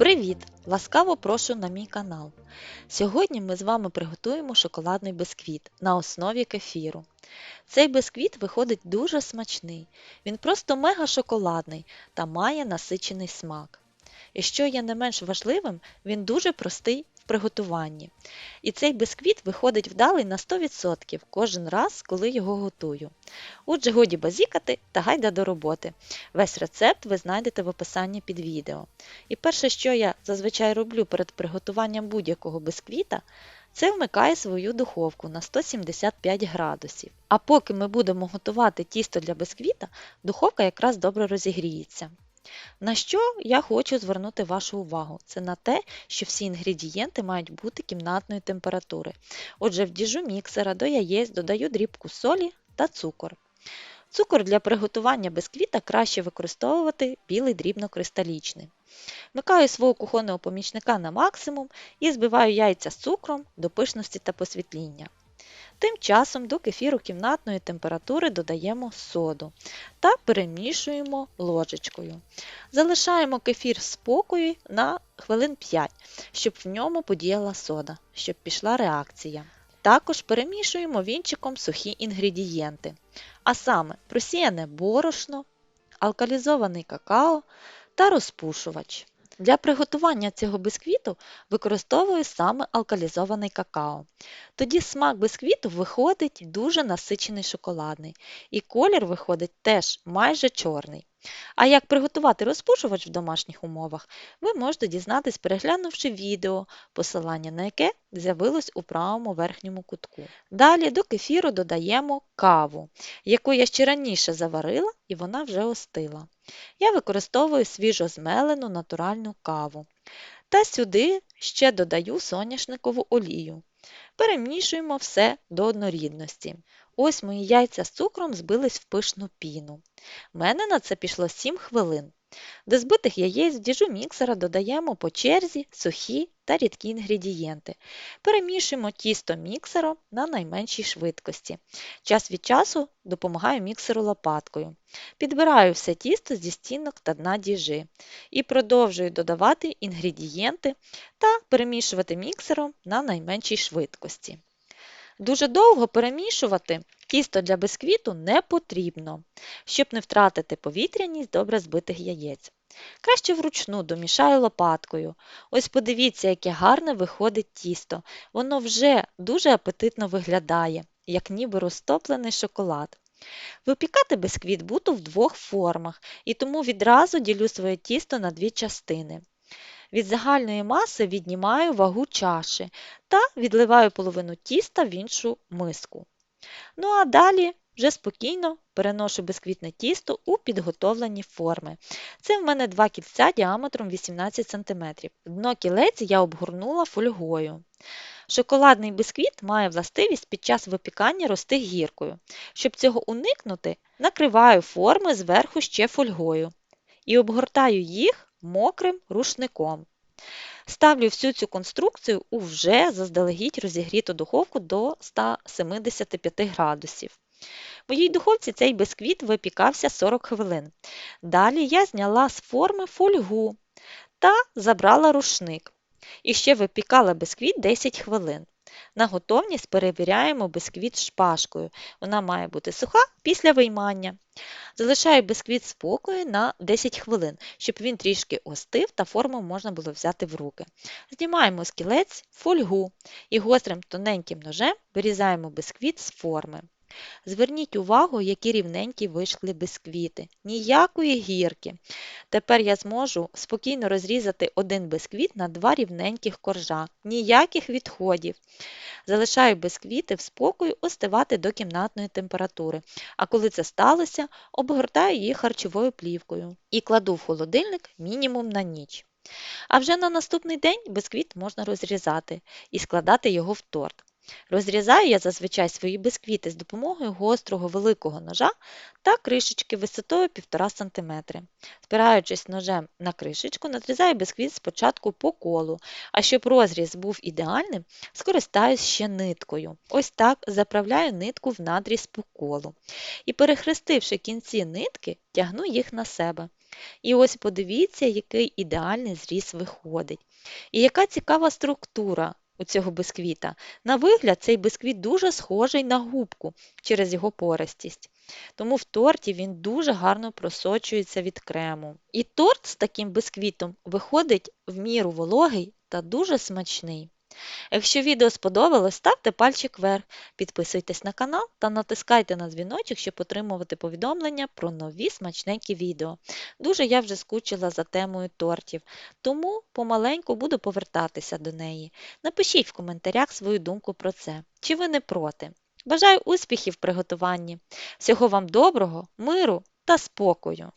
Привіт! Ласкаво прошу на мій канал. Сьогодні ми з вами приготуємо шоколадний бисквіт на основі кефіру. Цей бисквіт виходить дуже смачний, він просто мега шоколадний та має насичений смак. І що є не менш важливим, він дуже простий приготуванні. І цей бисквіт виходить вдалий на 100% кожен раз, коли його готую. Отже, годі базікати та гайда до роботи. Весь рецепт ви знайдете в описанні під відео. І перше, що я зазвичай роблю перед приготуванням будь-якого бисквіта, це вмикаю свою духовку на 175 градусів. А поки ми будемо готувати тісто для бисквіта, духовка якраз добре розігріється. На що я хочу звернути вашу увагу? Це на те, що всі інгредієнти мають бути кімнатної температури. Отже, в діжу міксера до яєць додаю дрібку солі та цукор. Цукор для приготування бисквіта краще використовувати білий дрібнокристалічний. Вмикаю свого кухонного помічника на максимум і збиваю яйця з цукром до пишності та посвітління. Тим часом до кефіру кімнатної температури додаємо соду та перемішуємо ложечкою. Залишаємо кефір в спокої на хвилин 5, щоб в ньому подіяла сода, щоб пішла реакція. Також перемішуємо вінчиком сухі інгредієнти, а саме просіяне борошно, алкалізований какао та розпушувач. Для приготування цього бисквіту використовую саме алкалізований какао. Тоді смак бисквіту виходить дуже насичений шоколадний, і колір виходить теж майже чорний. А як приготувати розпушувач в домашніх умовах, ви можете дізнатись, переглянувши відео, посилання на яке з'явилось у правому верхньому кутку. Далі до кефіру додаємо каву, яку я ще раніше заварила і вона вже остила. Я використовую свіжо змелену натуральну каву. Та сюди ще додаю соняшникову олію. Перемішуємо все до однорідності. Ось мої яйця з цукром збились в пишну піну. У мене на це пішло 7 хвилин. До збитих яєць в діжу міксера додаємо по черзі сухі та рідкі інгредієнти. Перемішуємо тісто міксером на найменшій швидкості. Час від часу допомагаю міксеру лопаткою. Підбираю все тісто зі стінок та дна діжи і продовжую додавати інгредієнти та перемішувати міксером на найменшій швидкості. Дуже довго перемішувати тісто для бисквіту не потрібно, щоб не втратити повітряність добре збитих яєць. Краще вручну домішаю лопаткою. Ось подивіться, яке гарне виходить тісто. Воно вже дуже апетитно виглядає, як ніби розтоплений шоколад. Випікати бисквіт буду в двох формах, і тому відразу ділю своє тісто на дві частини. Від загальної маси віднімаю вагу чаші та відливаю половину тіста в іншу миску. Ну а далі вже спокійно переношу бисквітне тісто у підготовлені форми. Це в мене два кільця діаметром 18 см. Дно кілець я обгорнула фольгою. Шоколадний бисквіт має властивість під час випікання рости гіркою. Щоб цього уникнути, накриваю форми зверху ще фольгою і обгортаю їх мокрим рушником. Ставлю всю цю конструкцію у вже заздалегідь розігріту духовку до 175 градусів. В моїй духовці цей бисквіт випікався 40 хвилин. Далі я зняла з форми фольгу та забрала рушник. І ще випікала бисквіт 10 хвилин. На готовність перевіряємо бисквіт шпажкою. Вона має бути суха після виймання. Залишаю бисквіт спокою на 10 хвилин, щоб він трішки остив та форму можна було взяти в руки. Знімаємо з кілець фольгу і гострим тоненьким ножем вирізаємо бисквіт з форми. Зверніть увагу, які рівненькі вийшли бисквіти. Ніякої гірки. Тепер я зможу спокійно розрізати один бисквіт на два рівненьких коржа. Ніяких відходів. Залишаю бисквіти в спокою остивати до кімнатної температури. А коли це сталося, обгортаю їх харчовою плівкою і кладу в холодильник мінімум на ніч. А вже на наступний день бисквіт можна розрізати і складати його в торт. Розрізаю я зазвичай свої бисквіти з допомогою гострого великого ножа та кришечки висотою 1,5 см. Спираючись ножем на кришечку, надрізаю бисквіт спочатку по колу, а щоб розріз був ідеальним, скористаюсь ще ниткою. Ось так заправляю нитку в надріз по колу. І перехрестивши кінці нитки, тягну їх на себе. І ось подивіться, який ідеальний зріз виходить. І яка цікава структура у бисквіта. На вигляд, цей бисквіт дуже схожий на губку через його пористість. Тому в торті він дуже гарно просочується від крему. І торт з таким бисквітом виходить в міру вологий та дуже смачний. Якщо відео сподобалось, ставте пальчик вверх, підписуйтесь на канал та натискайте на дзвіночок, щоб отримувати повідомлення про нові смачненькі відео. Дуже я вже скучила за темою тортів, тому помаленьку буду повертатися до неї. Напишіть в коментарях свою думку про це. Чи ви не проти? Бажаю успіхів в приготуванні. Всього вам доброго, миру та спокою!